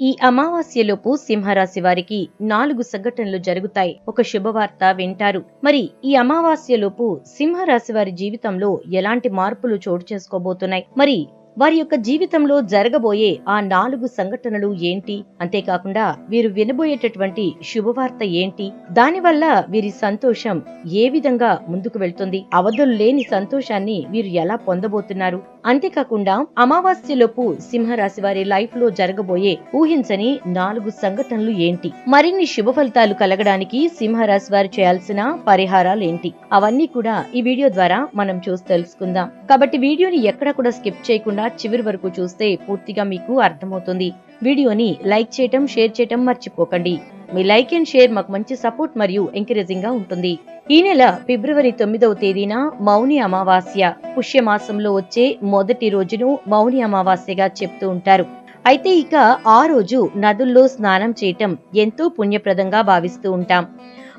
ఈ అమావాస్యలోపు సింహరాశి వారికి నాలుగు సంఘటనలు జరుగుతాయి. ఒక శుభవార్త వింటారు. మరి ఈ అమావాస్యలోపు సింహరాశి వారి జీవితంలో ఎలాంటి మార్పులు చోటు చేసుకోబోతున్నాయి? మరి వారి యొక్క జీవితంలో జరగబోయే ఆ నాలుగు సంఘటనలు ఏంటి? అంతేకాకుండా వీరు వినబోయేటటువంటి శుభవార్త ఏంటి? దానివల్ల వీరి సంతోషం ఏ విధంగా ముందుకు వెళ్తుంది? అవధులు లేని సంతోషాన్ని వీరు ఎలా పొందబోతున్నారు? అంతేకాకుండా అమావాస్యలోపు సింహరాశి వారి లైఫ్లో జరగబోయే ఊహించని నాలుగు సంఘటనలు ఏంటి? మరిన్ని శుభ ఫలితాలు కలగడానికి సింహరాశి వారు చేయాల్సిన పరిహారాలు ఏంటి? అవన్నీ కూడా ఈ వీడియో ద్వారా మనం చూసి తెలుసుకుందాం. కాబట్టి వీడియోని ఎక్కడ కూడా స్కిప్ చేయకుండా చివరి వరకు చూస్తే పూర్తిగా మీకు అర్థమవుతుంది. వీడియోని లైక్ చేయటం షేర్ చేయటం మర్చిపోకండి. మీ లైక్ అండ్ షేర్ మాకు మంచి సపోర్ట్ మరియు ఎంకరేజింగ్గా ఉంటుంది. ఈ నెల ఫిబ్రవరి తొమ్మిదవ తేదీన మౌని అమావాస్య. పుష్యమాసంలో వచ్చే మొదటి రోజును మౌని అమావాస్యగా చెప్తూ ఉంటారు. అయితే ఇక ఆ రోజు నదుల్లో స్నానం చేయటం ఎంతో పుణ్యప్రదంగా భావిస్తూ ఉంటాం.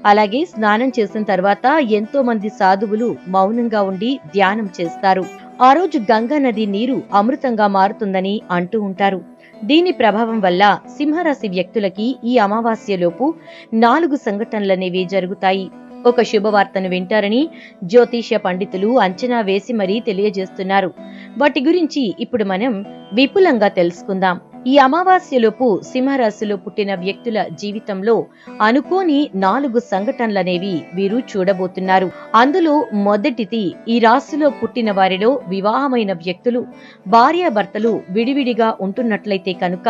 అలాగే స్నానం చేసిన తర్వాత ఎంతో మంది సాధువులు మౌనంగా ఉండి ధ్యానం చేస్తారు. ఆ రోజు గంగా నది నీరు అమృతంగా మారుతుందని అంటూ ఉంటారు. దీని ప్రభావం వల్ల సింహరాశి వ్యక్తులకి ఈ అమావాస్యలోపు నాలుగు సంఘటనలనేవి జరుగుతాయి. ఒక శుభవార్తను వింటారని జ్యోతిష్య పండితులు అంచనా వేసి మరీ తెలియజేస్తున్నారు. వాటి గురించి ఇప్పుడు మనం విపులంగా తెలుసుకుందాం. ఈ అమావాస్యలోపు సింహరాశిలో పుట్టిన వ్యక్తుల జీవితంలో అనుకోని నాలుగు సంఘటనలనేవి వీరు చూడబోతున్నారు. అందులో మొదటిది ఈ రాశిలో పుట్టిన వారిలో వివాహమైన వ్యక్తులు భార్యాభర్తలు విడివిడిగా ఉంటున్నట్లయితే కనుక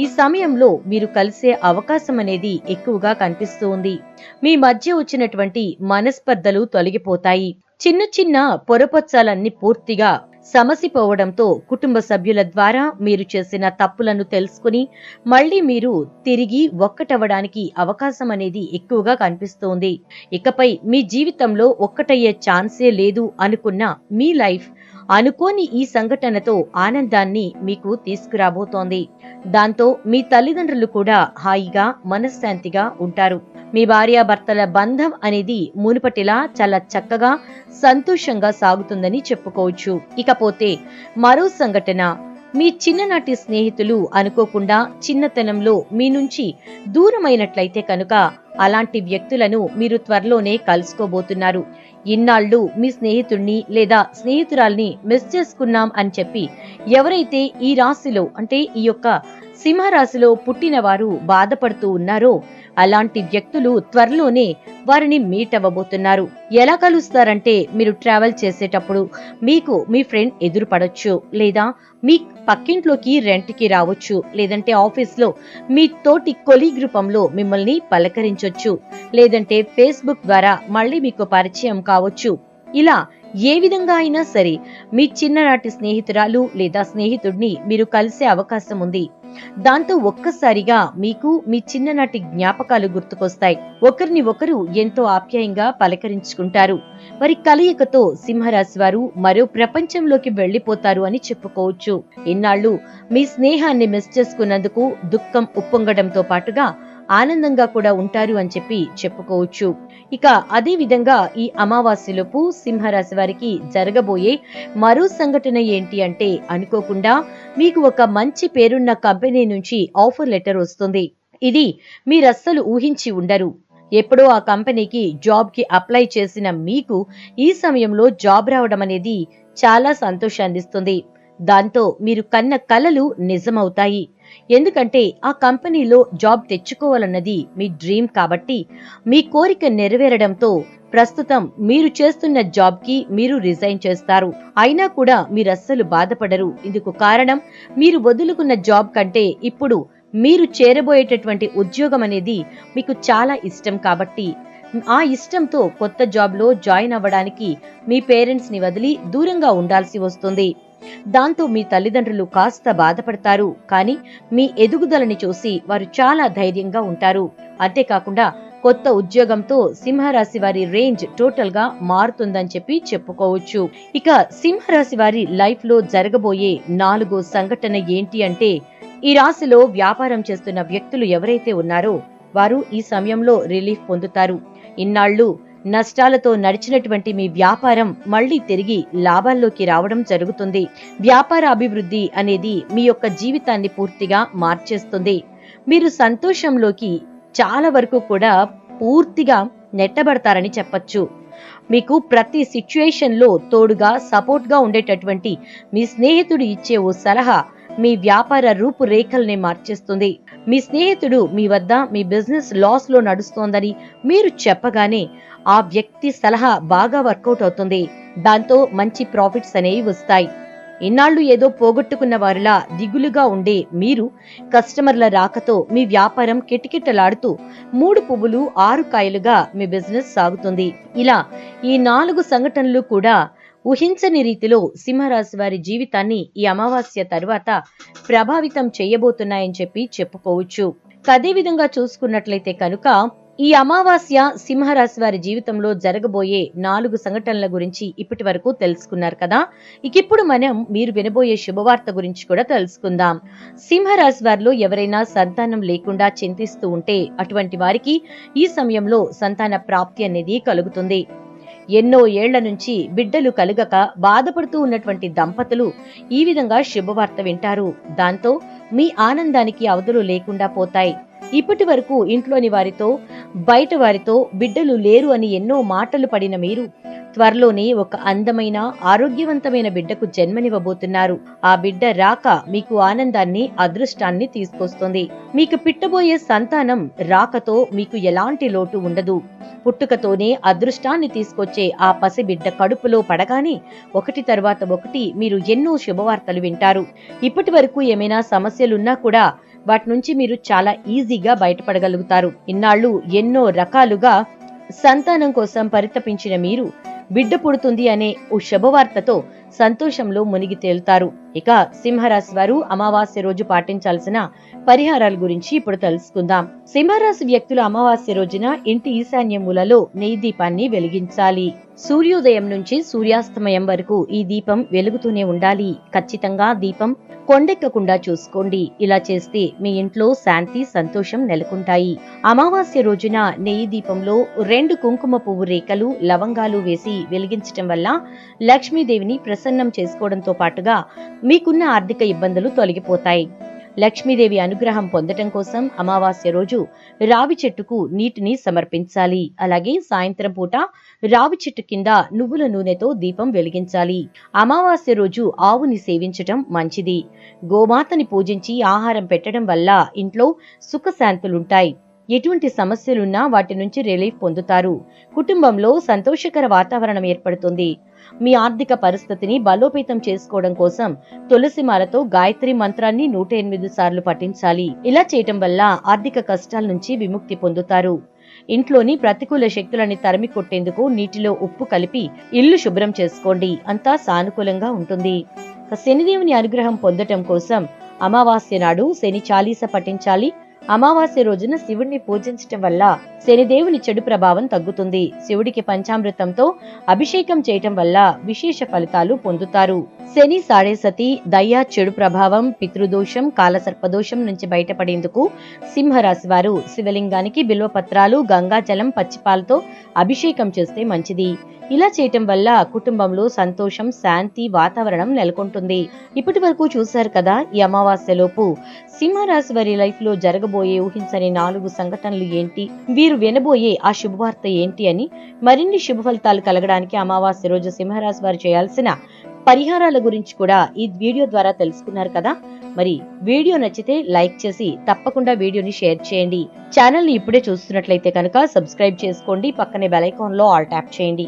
ఈ సమయంలో మీరు కలిసే అవకాశం అనేది ఎక్కువగా కనిపిస్తూ ఉంది మీ మధ్య వచ్చినటువంటి మనస్పర్ధలు తొలగిపోతాయి. చిన్న చిన్న పొరపచ్చాలన్నీ పూర్తిగా సమసిపోవడంతో కుటుంబ సభ్యుల ద్వారా మీరు చేసిన తప్పులను తెలుసుకుని మళ్ళీ మీరు తిరిగి ఒక్కటవ్వడానికి అవకాశం అనేది ఎక్కువగా కనిపిస్తోంది. ఇకపై మీ జీవితంలో ఒక్కటయ్యే ఛాన్సే లేదు అనుకున్న మీ లైఫ్ అనుకోని ఈ సంఘటనతో ఆనందాన్ని మీకు తీసుకురాబోతోంది. దాంతో మీ తల్లిదండ్రులు కూడా హాయిగా మనశ్శాంతిగా ఉంటారు. మీ భార్యాభర్తల బంధం అనేది మునుపటిలా చాలా చక్కగా సంతోషంగా సాగుతుందని చెప్పుకోవచ్చు. ఇకపోతే మరో సంఘటన. మీ చిన్ననాటి స్నేహితులు అనుకోకుండా చిన్నతనంలో మీ నుంచి దూరమైనట్లయితే కనుక అలాంటి వ్యక్తులను మీరు త్వరలోనే కలుసుకోబోతున్నారు. ఇన్నాళ్ళు మీ స్నేహితుడిని లేదా స్నేహితురాల్ని మిస్ చేసుకున్నాం అని చెప్పి ఎవరైతే ఈ రాశిలో అంటే ఈ యొక్క సింహరాశిలో పుట్టినవారు బాధపడుతూ ఉన్నారో అలాంటి వ్యక్తులు త్వరలోనే వారిని మీట్ అవ్వబోతున్నారు ఎలా కలుస్తారంటే మీరు ట్రావెల్ చేసేటప్పుడు మీకు మీ ఫ్రెండ్ ఎదురుపడొచ్చు లేదా మీ పక్కింట్లోకి రెంట్కి రావచ్చు లేదంటే ఆఫీస్లో మీ తోటి కొలీగ్ రూపంలో మిమ్మల్ని పలకరించొచ్చు లేదంటే ఫేస్బుక్ ద్వారా మళ్ళీ మీకు పరిచయం కావచ్చు. ఇలా ఏ విధంగా అయినా సరే మీ చిన్ననాటి స్నేహితురాలు లేదా స్నేహితుడిని మీరు కలిసే అవకాశం ఉంది. దాంతో ఒక్కసారిగా మీకు మీ చిన్ననాటి జ్ఞాపకాలు గుర్తుకొస్తాయి. ఒకరిని ఒకరు ఎంతో ఆప్యాయంగా పలకరించుకుంటారు. వారి కలయికతో సింహరాశి వారు మరో ప్రపంచంలోకి వెళ్ళిపోతారు అని చెప్పుకోవచ్చు. ఇన్నాళ్ళు మీ స్నేహాన్ని మిస్ చేసుకున్నందుకు దుఃఖం ఉప్పొంగడంతో పాటుగా ఆనందంగా కూడా ఉంటారు అని చెప్పి చెప్పుకోవచ్చు. ఇక అదే విధంగా ఈ అమావాస్యలోపు సింహరాశి వారికి జరగబోయే మరో సంఘటన ఏంటి అంటే అనుకోకుండా మీకు ఒక మంచి పేరున్న కంపెనీ నుంచి ఆఫర్ లెటర్ వస్తుంది. ఇది మీరస్సలు ఊహించి ఉండరు. ఎప్పుడో ఆ కంపెనీకి జాబ్కి అప్లై చేసిన మీకు ఈ సమయంలో జాబ్ రావడం అనేది చాలా సంతోషాన్నిస్తుంది. దాంతో మీరు కన్న కలలు నిజమవుతాయి. ఎందుకంటే ఆ కంపెనీలో జాబ్ తెచ్చుకోవాలన్నది మీ డ్రీమ్ కాబట్టి మీ కోరిక నెరవేరడంతో ప్రస్తుతం మీరు చేస్తున్న జాబ్కి మీరు రిజైన్ చేస్తారు. అయినా కూడా మీరు అస్సలు బాధపడరు. ఇందుకు కారణం మీరు వదులుకున్న జాబ్ కంటే ఇప్పుడు మీరు చేరబోయేటటువంటి ఉద్యోగం అనేది మీకు చాలా ఇష్టం కాబట్టి ఆ ఇష్టంతో కొత్త జాబ్లో జాయిన్ అవ్వడానికి మీ పేరెంట్స్ని వదిలి దూరంగా ఉండాల్సి వస్తుంది. దాంతో మీ తల్లిదండ్రులు కాస్త బాధపడతారు. కానీ మీ ఎదుగుదలని చూసి వారు చాలా ధైర్యంగా ఉంటారు. అంతేకాకుండా కొత్త ఉద్యోగంతో సింహరాశి వారి రేంజ్ టోటల్గా మారుతుందని చెప్పి చెప్పుకోవచ్చు. ఇక సింహరాశి వారి లైఫ్లో జరగబోయే నాలుగో సంఘటన ఏంటి అంటే ఈ రాశిలో వ్యాపారం చేస్తున్న వ్యక్తులు ఎవరైతే ఉన్నారో వారు ఈ సమయంలో రిలీఫ్ పొందుతారు. ఇన్నాళ్ళు నష్టాలతో నడిచినటువంటి మీ వ్యాపారం మళ్ళీ తిరిగి లాభాల్లోకి రావడం జరుగుతుంది. వ్యాపార అభివృద్ధి అనేది మీ యొక్క జీవితాన్ని పూర్తిగా మార్చేస్తుంది. మీరు సంతోషంలోకి చాలా వరకు కూడా పూర్తిగా నెట్టబడతారని చెప్పచ్చు. మీకు ప్రతి సిచ్యుయేషన్లో తోడుగా సపోర్ట్గా ఉండేటటువంటి మీ స్నేహితుడు ఇచ్చే ఓ సలహా మీ వ్యాపార రూపురేఖల్ని మార్చేస్తుంది. మీ స్నేహితుడు మీ వద్ద మీ బిజినెస్ లాస్లో నడుస్తోందని మీరు చెప్పగానే ఆ వ్యక్తి సలహా బాగా వర్కౌట్ అవుతుంది. దాంతో మంచి ప్రాఫిట్స్ అనేవి వస్తాయి. ఇన్నాళ్ళు ఏదో పోగొట్టుకున్న వారిలా దిగులుగా ఉండే మీరు కస్టమర్ల రాకతో మీ వ్యాపారం కిటకిటలాడుతూ మూడు పువ్వులు ఆరు కాయలుగా మీ బిజినెస్ సాగుతుంది. ఇలా ఈ నాలుగు సంఘటనలు కూడా ఊహించని రీతిలో సింహరాశి వారి జీవితాన్ని ఈ అమావాస్య తరువాత ప్రభావితం చేయబోతున్నాయని చెప్పి చెప్పుకోవచ్చు. అదే విధంగా చూసుకున్నట్లయితే కనుక ఈ అమావాస్య సింహరాశి వారి జీవితంలో జరగబోయే నాలుగు సంఘటనల గురించి ఇప్పటి వరకు తెలుసుకున్నారు కదా? ఇక ఇప్పుడు మనం మీరు వినబోయే శుభవార్త గురించి కూడా తెలుసుకుందాం. సింహరాశి వారిలో ఎవరైనా సంతానం లేకుండా చింతిస్తూ ఉంటే అటువంటి వారికి ఈ సమయంలో సంతాన ప్రాప్తి అనేది కలుగుతుంది. ఎన్నో ఏళ్ళ నుంచి బిడ్డలు కలుగక బాధపడుతూ ఉన్నటువంటి దంపతులు ఈ విధంగా శుభవార్త వింటారు. దాంతో మీ ఆనందానికి అవధులు లేకుండా పోతాయి. ఇప్పటి వరకు ఇంట్లోని వారితో బయట వారితో బిడ్డలు లేరు అని ఎన్నో మాటలు పడిన మీరు త్వరలోనే ఒక అందమైన ఆరోగ్యవంతమైన బిడ్డకు జన్మనివ్వబోతున్నారు. ఆ బిడ్డ రాక మీకు ఆనందాన్ని అదృష్టాన్ని తీసుకొస్తుంది. మీకు పిట్టబోయే సంతానం రాకతో మీకు ఎలాంటి లోటు ఉండదు. పుట్టుకతోనే అదృష్టాన్ని తీసుకొచ్చే ఆ పసిబిడ్డ కడుపులో పడగానే ఒకటి తర్వాత ఒకటి మీరు ఎన్నో శుభవార్తలు వింటారు. ఇప్పటి వరకు ఏమైనా సమస్యలున్నా కూడా వాటి నుంచి మీరు చాలా ఈజీగా బయటపడగలుగుతారు. ఇన్నాళ్ళు ఎన్నో రకాలుగా సంతానం కోసం పరితపించిన మీరు బిడ్డ పుడుతుంది అనే ఓ శుభవార్తతో సంతోషంలో మునిగి తేలుతారు. ఇక సింహరాశి వారు అమావాస్య రోజు పాటించాల్సిన పరిహారాల గురించి ఇప్పుడు తెలుసుకుందాం. సింహరాశి వ్యక్తులు అమావాస్య రోజున ఇంటి ఈశాన్య మూలలో నెయ్యి దీపాన్ని వెలిగించాలి. సూర్యోదయం నుంచి సూర్యాస్తమయం వరకు ఈ దీపం వెలుగుతూనే ఉండాలి. ఖచ్చితంగా దీపం కొండెక్కకుండా చూసుకోండి. ఇలా చేస్తే మీ ఇంట్లో శాంతి సంతోషం నెలకొంటాయి. అమావాస్య రోజున నెయ్యి దీపంలో రెండు కుంకుమ పువ్వు రేఖలు లవంగాలు వేసి వెలిగించటం వల్ల లక్ష్మీదేవిని ప్రసన్నం ప్రసన్నం చేసుకోవడంతో పాటుగా మీకున్న ఆర్థిక ఇబ్బందులు తొలగిపోతాయి. లక్ష్మీదేవి అనుగ్రహం పొందటం కోసం అమావాస్య రోజు రావి చెట్టుకు నీటిని సమర్పించాలి. అలాగే సాయంత్రం పూట రావి చెట్టు కింద నువ్వుల నూనెతో దీపం వెలిగించాలి. అమావాస్య రోజు ఆవుని సేవించటం మంచిది. గోమాతని పూజించి ఆహారం పెట్టడం వల్ల ఇంట్లో సుఖశాంతులుంటాయి. ఎటువంటి సమస్యలున్నా వాటి నుంచి రిలీఫ్ పొందుతారు. కుటుంబంలో సంతోషకర వాతావరణం ఏర్పడుతుంది. మీ ఆర్థిక పరిస్థితిని బలోపేతం చేసుకోవడం కోసం తులసి మాలతో గాయత్రి మంత్రాన్ని నూట ఎనిమిది సార్లు పఠించాలి. ఇలా చేయటం వల్ల ఆర్థిక కష్టాల నుంచి విముక్తి పొందుతారు. ఇంట్లోని ప్రతికూల శక్తులని తరిమి కొట్టేందుకు నీటిలో ఉప్పు కలిపి ఇల్లు శుభ్రం చేసుకోండి. అంతా సానుకూలంగా ఉంటుంది. శనిదేవుని అనుగ్రహం పొందటం కోసం అమావాస్య నాడు శని చాలీస పఠించాలి. అమావాస్య రోజున శివుడిని పూజించటం వల్ల శనిదేవుని చెడు ప్రభావం తగ్గుతుంది. శివుడికి పంచామృతంతో అభిషేకం చేయటం వల్ల విశేష ఫలితాలు పొందుతారు. శని సాడేసతి దయ్య చెడు ప్రభావం పితృదోషం కాలసర్పదోషం నుంచి బయటపడేందుకు సింహరాశి వారు శివలింగానికి బిల్వపత్రాలు గంగాజలం పచ్చిపాలతో అభిషేకం చేస్తే మంచిది. ఇలా చేయటం వల్ల కుటుంబంలో సంతోషం శాంతి వాతావరణం నెలకొంటుంది. ఇప్పటి వరకు చూశారు కదా ఈ అమావాస్యలోపు సింహరాశి వారి లైఫ్లో జరగబోయే ఊహించని నాలుగు సంఘటనలు ఏంటి? వీరు వినబోయే ఆ శుభవార్త ఏంటి అని మరిన్ని శుభ ఫలితాలు కలగడానికి అమావాస్య రోజు సింహరాశి వారు చేయాల్సిన పరిహారాల గురించి కూడా ఈ వీడియో ద్వారా తెలుసుకున్నారు కదా. మరి వీడియో నచ్చితే లైక్ చేసి తప్పకుండా వీడియోని షేర్ చేయండి. ఛానల్ని ఇప్పుడే చూస్తున్నట్లయితే కనుక సబ్స్క్రైబ్ చేసుకోండి. పక్కనే బెల్ ఐకాన్లో ఆల్ ట్యాప్ చేయండి.